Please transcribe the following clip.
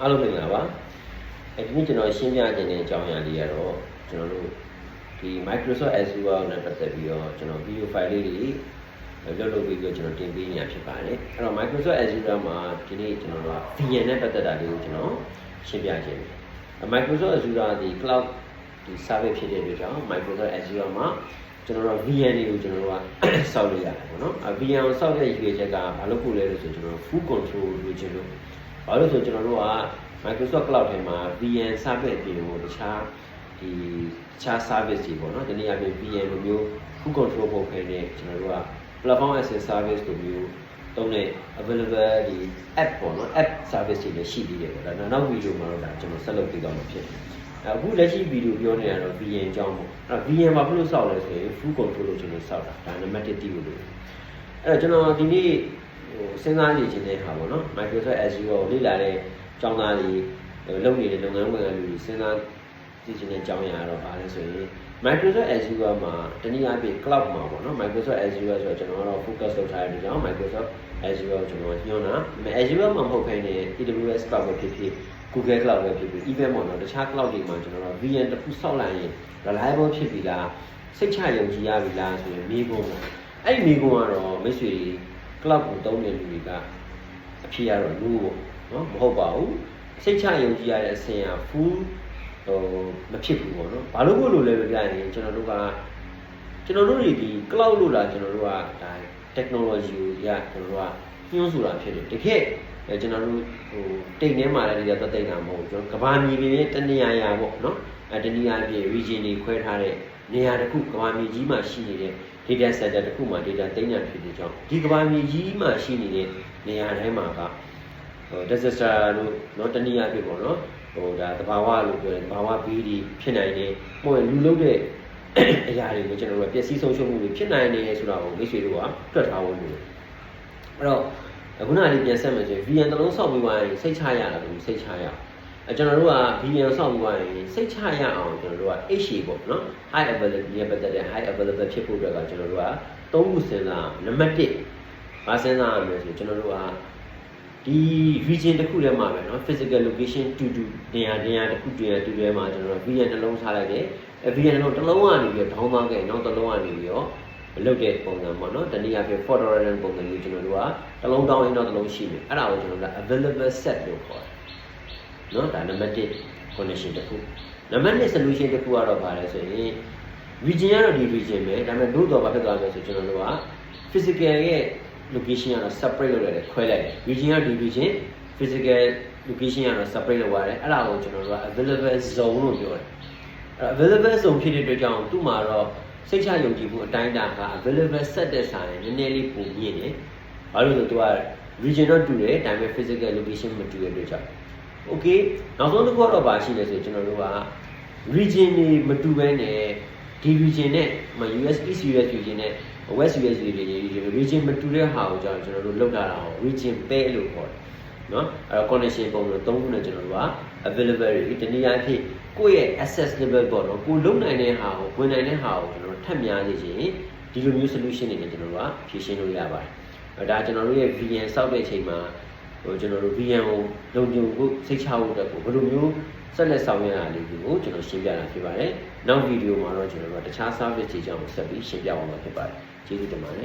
အားလုံးမင်္ဂလာပါအဲဒီနေ့ကျွန်တော်ရှင်းပြခြင်းတဲ့အကြောင်းအရာလေးကတော့ကျွန်တော်တို့ဒီ Microsoft Azure နဲ့ပတ်သက်ပြီးတော့ကျွန်တော် video file လေးတွေလွတ်လွတ်ပြီးတော့ကျွန်တော်တင်ပေးနေတာဖြစ်ပါတယ်အဲ့တော့ Microsoft Azure မှာဒီနေ့ကျွန်တော်တို့က VN နဲ့ပတ်သက်တာလေးကိုကျွန်တော်ရှင်းပြခြင်းတယ် Microsoft Azure ဒီ cloud ဒီ service ဖြစ်တဲ့အတွက်ကြောင့် Microsoft Azure မှာကျွန်တော်တို့ VN တွေကိုကျွန်တော်တို့ကစောက်လို့ရတယ်ပေါ့နော်အ VN ကိုစောက်တဲ့ရည်ရွယ်ချက်ကဘာလို့ပို့လဲလို့ဆိုကျွန်တော်တို့ full control လို့ကျွန်တော် ဘာလို့ဆိုကျွန်တော်တို့က Microsoft Cloud ထဲမှာ VN service အပြင်ကိုတခြားဒီတခြား service တွေပေါ့နော်ဒီနေ့အပြင် VN လိုမျိုး full control ပုံခဲနဲ့ကျွန်တော်တို့က platform as a service လိုမျိုးတုံးတဲ့ available ဒီ app ပေါ့နော် app service တွေလည်းရှိသေးတယ်ပေါ့ဒါနောက်နောက်ဗီဒီယိုမှာတော့ဒါကျွန်တော်ဆက်လုပ်ပြသွားမှာဖြစ်တယ်အခုလက်ရှိဗီဒီယိုပြောနေတာတော့ VN အကြောင်းပေါ့အဲ့တော့ VN မှာဘယ်လိုစောက်လဲဆိုရင် full control လို့ကျွန်တော်စောက်တာဒါနံပါတ်1တီးလို့အဲ့တော့ကျွန်တော်ဒီနေ့ ဟိုစဉ်းစားနေခြင်းတဲ့ဟာပေါ့နော် Microsoft Azure ကိုလေ့လာတဲ့ကျောင်းသားတွေလုပ်နေတဲ့လုပ်ငန်းဝင်ကလူတွေစဉ်းစားကြည့်ခြင်းတဲ့အကြောင်းအရာတော့ဘာလဲဆိုရင် Microsoft Azure မှာတနည်းအားဖြင့် cloud မှာပေါ့နော် Microsoft Azure ဆိုတော့ကျွန်တော်ကတော့ focus လုပ်ထားတဲ့ကြောင့် Microsoft Azure ကိုကျွန်တော်ညွှန်းတာ Azure မှာမဟုတ်ဘဲနဲ့ AWS cloud ပဲဖြစ်ဖြစ် Google cloud ပဲဖြစ်ဖြစ် even ပေါ့နော်တခြား cloud တွေမှာကျွန်တော်တို့ VN တစ်ခုစောက်လိုက်ရင် reliable ဖြစ်ပြီလားစိတ်ချယုံကြည်ရပြီလားဆိုရင်မိကုန်ပေါ့အဲ့ဒီမိကုန်ကတော့မိတ်ဆွေ cloud ကိုသုံးတဲ့လူတွေကအဖြစ်ရတော့လူပေါ့နော်မဟုတ်ပါဘူးစိတ်ချယုံကြည်ရတဲ့အဆင့်က full ဟိုမဖြစ်ဘူးပေါ့နော်ဘာလို့ကိုလိုလဲပြရင်ကျွန်တော်တို့ကကျွန်တော်တို့တွေဒီ cloud လို့လာကျွန်တော်တို့ကဒါ technology ကိုရကျွန်တော်တို့က ညှိုးဆိုတာဖြစ်တယ်တကယ်အဲကျွန်တော်တို့ဟိုတိတ်ထဲမှာလည်းဒီတော့တိတ်တာမဟုတ်ဘူးကျွန်တော်ကဘာမြေပြင်ရဲ့တနေရာရာပေါ့နော်အဲတနည်းအားဖြင့် region တွေခွဲထားတဲ့နေရာတစ်ခုကဘာမြေကြီးမှာရှိနေတဲ့ data center တစ်ခုမှာ data သိမ်းတာဖြစ်တဲ့ကြောင့်ဒီကဘာမြေကြီးမှာရှိနေတဲ့နေရာတိုင်းမှာကဟို disaster လို့เนาะတနည်းအားဖြင့်ပေါ့နော်ဟိုဒါတဘာဝလို့ပြောတယ်တဘာဝဘေးတွေဖြစ်နိုင်တယ်ဟိုလူလုံးတဲ့အရာတွေကိုကျွန်တော်တို့ကပျက်စီးဆုံးရှုံးမှုတွေဖြစ်နိုင်တယ်ဆိုတာကိုမိတ်ဆွေတို့ကတွက်ထားဖို့လိုတယ်အဲ့တော့ ခုနကလေးပြန်ဆက်မယ်ဆိုရင် VN တစ်လုံးဆောက်ပြီးသွားရင်စိတ်ချရတာလို့စိတ်ချရအောင်အဲကျွန်တော်တို့က VN ဆောက်ပြီးသွားရင်စိတ်ချရအောင်ကျွန်တော်တို့က HA ပေါ့နော် high availability နဲ့ပတ်သက်တဲ့ high available ဖြစ်ဖို့အတွက်ကကျွန်တော်တို့ကသုံးခုစဉ်းစားနံပါတ်1မစဉ်းစားရမယ်ဆိုကျွန်တော်တို့ကဒီ region တစ်ခုထဲမှာပဲเนาะ physical location တူတူနေရာနေရာတစ်ခုတည်းတူတည်းမှာကျွန်တော်တို့ VN တစ်လုံးထားလိုက်တယ်အဲ VN တစ်လုံးတစ်လုံးကနေပြီးတော့ down သွားခဲ့နောက်တစ်လုံးကနေပြီးတော့ လုပ်တဲ့ပုံစံပေါ့နော်တနည်းအားဖြင့် Federal ပုံစံမျိုးကျွန်တော်တို့ကတစ်လုံးတောင်းရင်တော့တစ်လုံးရှိတယ်အဲ့ဒါကိုကျွန်တော်တို့က available set လို့ခေါ်တယ်နော်ဒါနံပါတ်1 connection တစ်ခုနံပါတ်2 solution တစ်ခုကတော့ဗာလဲဆိုရင် region ကတော့ဒီ region ပဲဒါပေမဲ့တို့တော့ဘာဖြစ်သွားလဲဆိုကျွန်တော်တို့က physical ရဲ့ location ကတော့ separate လုပ်ရတယ်ခွဲလိုက်တယ် region ကဒီ region physical location ကတော့ separate လုပ်ရတယ်အဲ့ဒါကိုကျွန်တော်တို့က available zone လို့ပြောတယ်အဲ့ available zone ဖြစ်တဲ့အတွက်ကြောင့်သူ့မှာတော့ စိတ်ချယုံကြည်မှုအတိုင်းအတာက available set တဲ့ဆိုင်နည်းနည်းလေးပုံမြင့်တယ်ဘာလို့လဲဆိုတော့သူက region တော့တူတယ်ဒါပေမဲ့ physical location မတူတဲ့အတွက်ကြောင့် okay နောက်ဆုံးတစ်ခုကတော့ဗာရှိလဲဆိုကျွန်တော်တို့က region တွေမတူဘဲနဲ့ဒီ region နဲ့ US East US region နဲ့ West US region တွေ region မတူတဲ့ဟာကိုကျွန်တော်တို့လောက်တာတော့ region pair လို့ခေါ်တယ်နော်အဲ့တော့ connection ပုံလို့သုံးခုနဲ့ကျွန်တော်တို့က available တွေတနည်းအားဖြင့်ကိုယ့်ရဲ့ access level ပေါ့နော်ကိုလုံနိုင်တဲ့ဟာကိုဝင်နိုင်တဲ့ဟာကိုကျွန်တော်တို့ထပ်များနေခြင်းဒီလိုမျိုး solution တွေနဲ့ကျွန်တော်တို့ကဖြည့်ရှင်းလို့ရပါတယ်ဒါကျွန်တော်တို့ရဲ့ VN စောက်တဲ့အချိန်မှာဟိုကျွန်တော်တို့ VN ကိုလုံခြုံဖို့စိတ်ချဖို့အတွက်ကိုဘယ်လိုမျိုးဆက်လက်ဆောင်ရွက်ရလေးကိုကျွန်တော်ရှင်းပြတာဖြစ်ပါတယ်။နောက်ဗီဒီယိုမှာတော့ကျွန်တော်တို့တခြား service တွေအကြောင်းကိုဆက်ပြီးရှင်းပြအောင်မှာဖြစ်ပါတယ်။ကျေးဇူးတင်ပါတယ်